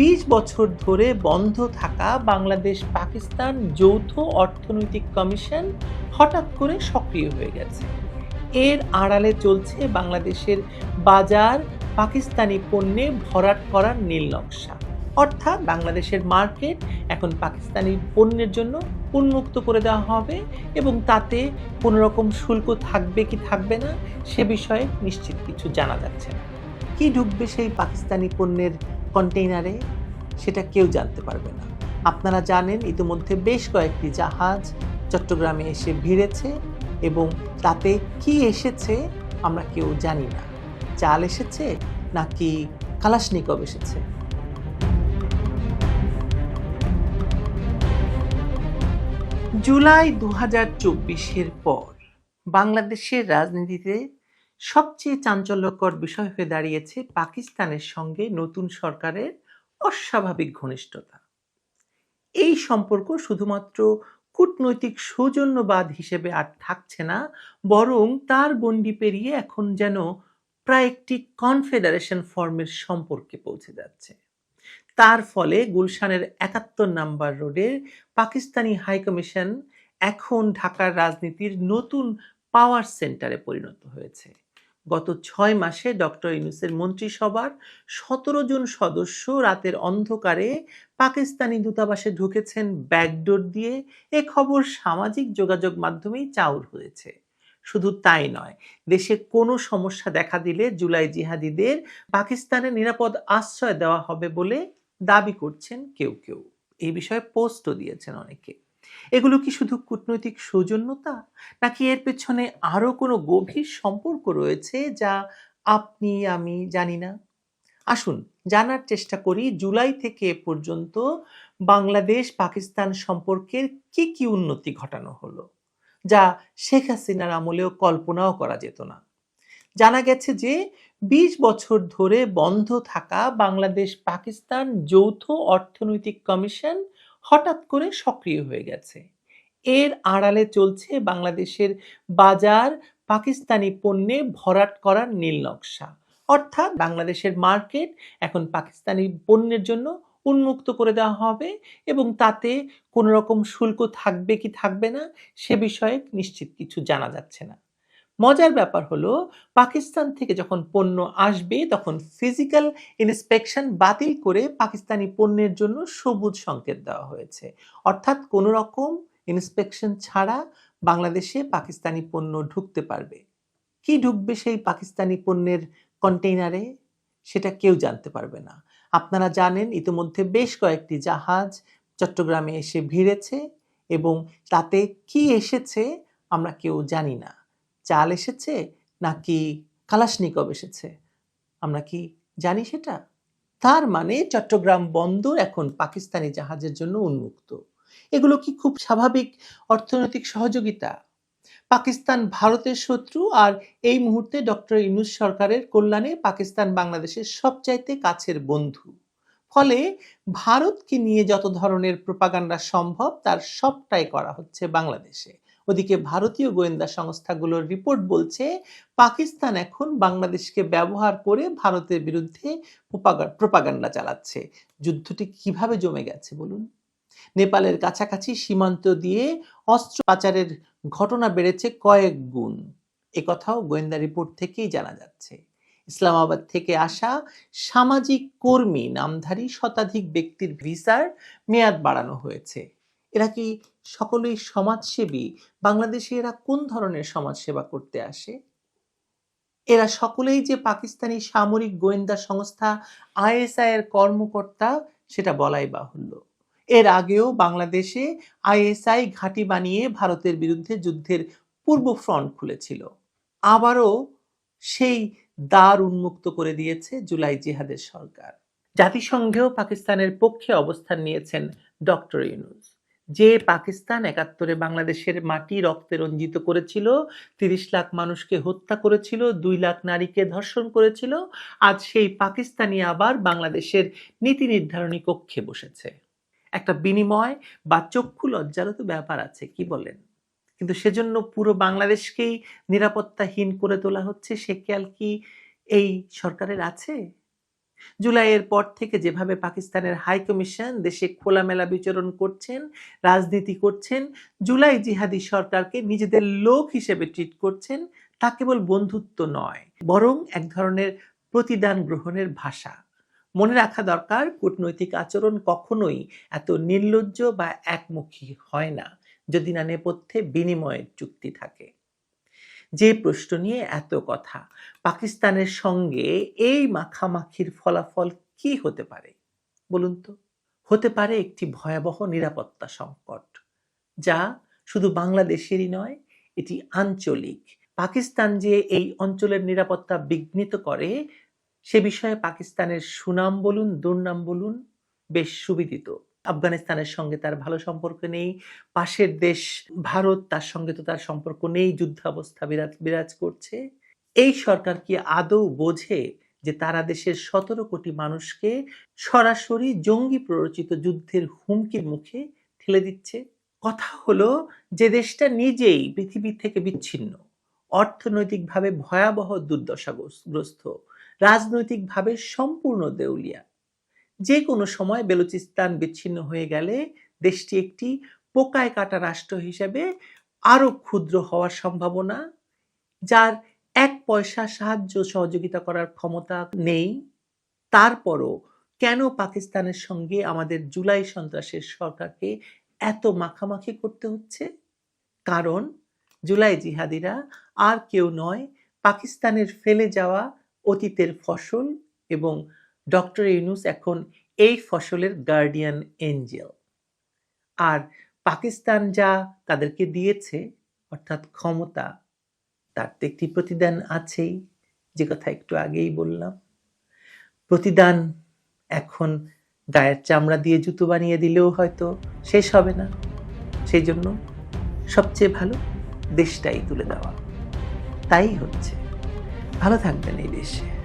বিশ বছর ধরে বন্ধ থাকা বাংলাদেশ পাকিস্তান যৌথ অর্থনৈতিক কমিশন হঠাৎ করে সক্রিয় হয়ে গেছে। এর আড়ালে চলছে বাংলাদেশের বাজার, পাকিস্তানি পণ্যে ভরাট করার নীল নকশা। অর্থাৎ বাংলাদেশের মার্কেট এখন পাকিস্তানি পণ্যের জন্য উন্মুক্ত করে দেওয়া হবে এবং তাতে কোনো রকম শুল্ক থাকবে কি থাকবে না সে বিষয়ে নিশ্চিত কিছু জানা যাচ্ছে না। কি ঢুকবে সেই পাকিস্তানি পণ্যের কন্টেইনারে সেটা কেউ জানতে পারবে না। আপনারা জানেন, ইতিমধ্যে বেশ কয়েকটি জাহাজ চট্টগ্রামে এসে ভিড়েছে এবং তাতে কি এসেছে আমরা কেউ জানি না। চাল এসেছে নাকি কালাশনিকব এসেছে? জুলাই দু হাজার চব্বিশের পর বাংলাদেশের রাজনীতিতে সবচেয়ে চাঞ্চল্যকর বিষয় হয়ে দাঁড়িয়েছে পাকিস্তানের সঙ্গে নতুন সরকারের অস্বাভাবিক ঘনিষ্ঠতা। এই সম্পর্ক শুধুমাত্র কূটনৈতিক সৌজন্যবাদ হিসেবে আর থাকছে না, বরং তার গণ্ডি পেরিয়ে এখন যেন প্রায় একটি কনফেডারেশন ফর্মের সম্পর্কে পৌঁছে যাচ্ছে। তার ফলে গুলশানের একাত্তর নাম্বার রোডের পাকিস্তানি হাইকমিশন এখন ঢাকার রাজনীতির নতুন পাওয়ার সেন্টারে পরিণত হয়েছে। গত ছয় মাসে ডক্টর ইউনুসের মন্ত্রিসভার সতেরো জন সদস্য রাতের অন্ধকারে পাকিস্তানি দূতাবাসে ঢুকেছেন ব্যাকডোর দিয়ে। এ খবর সামাজিক যোগাযোগ মাধ্যমেই চাউর হয়েছে। শুধু তাই নয়, দেশে কোনো সমস্যা দেখা দিলে জুলাই জিহাদিদের পাকিস্তানে নিরাপদ আশ্রয় দেওয়া হবে বলে দাবি করছেন কেউ কেউ। এই বিষয়ে পোস্টও দিয়েছেন অনেকে। এগুলো কি শুধু কূটনৈতিক সৌজন্যতা? নাকি এর পেছনে আরও কোনো গভীর সম্পর্ক রয়েছে যা আপনি, আমি জানি না? আসুন, জানার চেষ্টা করি জুলাই থেকে পর্যন্ত বাংলাদেশ পাকিস্তান সম্পর্কের কি কি উন্নতি ঘটানো হলো, যা শেখ হাসিনার আমলেও কল্পনাও করা যেত না। জানা গেছে যে বিশ বছর ধরে বন্ধ থাকা বাংলাদেশ পাকিস্তান যৌথ অর্থনৈতিক কমিশন হঠাৎ করে সক্রিয় হয়ে গেছে। এর আড়ালে চলছে বাংলাদেশের বাজার, পাকিস্তানি পণ্যে ভরাট করার নীল নকশা। অর্থাৎ বাংলাদেশের মার্কেট এখন পাকিস্তানি পণ্যের জন্য উন্মুক্ত করে দেওয়া হবে এবং তাতে কোনো রকম শুল্ক থাকবে কি থাকবে না সে বিষয়ে নিশ্চিত কিছু জানা যাচ্ছে না। মজার ব্যাপার হলো, পাকিস্তান থেকে যখন পণ্য আসবে, তখন ফিজিক্যাল ইন্সপেকশন বাতিল করে পাকিস্তানি পণ্যের জন্য সবুজ সংকেত দেওয়া হয়েছে। অর্থাৎ কোনো রকম ইন্সপেকশন ছাড়া বাংলাদেশে পাকিস্তানি পণ্য ঢুকতে পারবে। কি ঢুকবে সেই পাকিস্তানি পণ্যের কন্টেইনারে সেটা কেউ জানতে পারবে না। আপনারা জানেন, ইতিমধ্যে বেশ কয়েকটি জাহাজ চট্টগ্রামে এসে ভিড়েছে এবং তাতে কি এসেছে আমরা কেউ জানি না। চাল এসেছে নাকি কালাশনিকব এসেছে? আমরা কি জানি সেটা? তার মানে চট্টগ্রাম বন্দর এখন পাকিস্তানি জাহাজের জন্য উন্মুক্ত। এগুলো কি খুব স্বাভাবিক অর্থনৈতিক সহযোগিতা? পাকিস্তান ভারতের শত্রু আর এই মুহূর্তে ডক্টর ইনুস সরকারের কল্যাণে পাকিস্তান বাংলাদেশের সবচাইতে কাছের বন্ধু। ফলে ভারতকে নিয়ে যত ধরনের প্রপাগান্ডা সম্ভব তার সবটাই করা হচ্ছে বাংলাদেশে। ওদিকে ভারতীয় গোয়েন্দা সংস্থাগুলোর রিপোর্ট বলছে, পাকিস্তান এখন বাংলাদেশকে ব্যবহার করে ভারতের বিরুদ্ধে প্রপাগান্ডা চালাচ্ছে। যুদ্ধটি কীভাবে জমে গেছে বলুন? নেপালের কাছাকাছি সীমান্ত দিয়ে অস্ত্র পাচারের ঘটনা বেড়েছে কয়েক গুণ। কথাও গোয়েন্দা রিপোর্ট থেকেই জানা যাচ্ছে। ইসলামাবাদ থেকে আসা সামাজিক কর্মী, নামধারী শতাধিক ব্যক্তির ভিসার মেয়াদ বাড়ানো হয়েছে। এরা কি সকলেই সমাজসেবী? বাংলাদেশে এরা কোন ধরনের সমাজসেবা করতে আসে? এরা সকলেই যে পাকিস্তানি সামরিক গোয়েন্দা সংস্থা আইএসআই এর কর্মকর্তা, সেটা বলাই বাহুল্য। এর আগেও বাংলাদেশে আইএসআই ঘাঁটি বানিয়ে ভারতের বিরুদ্ধে যুদ্ধের পূর্ব ফ্রন্ট খুলেছিল। আবারও সেই দ্বার উন্মুক্ত করে দিয়েছে জুলাই জিহাদের সরকার। জাতিসংঘেও পাকিস্তানের পক্ষে অবস্থান নিয়েছেন ডক্টর ইউনুস। যে পাকিস্তান একাত্তরে বাংলাদেশের মাটি রক্তে রঞ্জিত করেছিল, তিরিশ লাখ মানুষকে হত্যা করেছিল, দুই লাখ নারীকে ধর্ষণ করেছিল, আজ সেই পাকিস্তানি আবার বাংলাদেশের নীতি নির্ধারণী কক্ষে বসেছে। একটা বিনিময় বা চক্ষু লজ্জারও তো ব্যাপার আছে, কি বলেন? কিন্তু সেজন্য পুরো বাংলাদেশকেই নিরাপত্তাহীন করে তোলা হচ্ছে, সে খেয়াল কি এই সরকারের আছে? জুলাইয়ের পর থেকে যেভাবে পাকিস্তানের হাই কমিশন দেশে খোলামেলা বিচরণ করছেন, রাজনীতি করছেন, জুলাই জিহাদি সরকারকে নিজেদের লোক হিসেবে ট্রিট করছেন, তা কেবল বন্ধুত্ব নয়, বরং এক ধরনের প্রতিদান গ্রহণের ভাষা। মনে রাখা দরকার, কূটনৈতিক আচরণ কখনোই এত নির্লজ্জ বা একমুখী হয় না, যদি না নেপথ্যে বিনিময়ের চুক্তি থাকে। যে প্রশ্ন নিয়ে এত কথা। পাকিস্তানের সঙ্গে এই মাখামাখির ফলাফল কি হতে পারে? বলুন তো। হতে পারে একটি ভয়াবহ নিরাপত্তা সংকট, যা শুধু বাংলাদেশেরই নয়, এটি আঞ্চলিক। পাকিস্তান যে এই অঞ্চলের নিরাপত্তা বিঘ্নিত করে, সে বিষয়ে পাকিস্তানের সুনাম বলুন, দুর্নাম বলুন, বেশ সুবিদিত। আফগানিস্তানের সঙ্গে তার ভালো সম্পর্ক নেই। পাশের দেশ ভারত, তার সঙ্গে তো তার সম্পর্ক নেই। যুদ্ধাবস্থা বিরাজ বিরাজ করছে। এই সরকার কি আদৌ বোঝে যে তারা দেশের সতেরো কোটি মানুষকে সরাসরি জঙ্গি প্ররোচিত যুদ্ধের হুমকির মুখে ঠেলে দিচ্ছে? কথা হলো যে দেশটা নিজেই পৃথিবী থেকে বিচ্ছিন্ন। অর্থনৈতিকভাবে ভয়াবহ দুর্দশাগ্রস্ত, রাজনৈতিকভাবে সম্পূর্ণ দেউলিয়া। যে কোনো সময় বেলুচিস্তান বিচ্ছিন্ন হয়ে গেলে দেশটি একটি পোকায় কাটা রাষ্ট্র হিসেবে আরও ক্ষুদ্র হওয়ার সম্ভাবনা, যার এক পয়সা সাহায্য সহযোগিতা করার ক্ষমতা নেই। তারপরও কেন পাকিস্তানের সঙ্গে আমাদের জুলাই সন্ত্রাসের সরকারকে এত মাখামাখি করতে হচ্ছে? কারণ জুলাই জিহাদিরা আর কেউ নয়, পাকিস্তানের ফেলে যাওয়া অতীতের ফসল এবং ডক্টর ইউনুস এখন এই ফসলের গার্ডিয়ান এঞ্জেল আর পাকিস্তান যা তাদেরকে দিয়েছে, অর্থাৎ ক্ষমতা, তার তো একটি প্রতিদান আছেই, যে কথা একটু আগেই বললাম। প্রতিদান এখন গায়ের চামড়া দিয়ে জুতো বানিয়ে দিলেও হয়তো শেষ হবে না। সেই জন্য সবচেয়ে ভালো দেশটাই তুলে দেওয়া। তাই হচ্ছে। ভালো থাকবেন এই দেশে।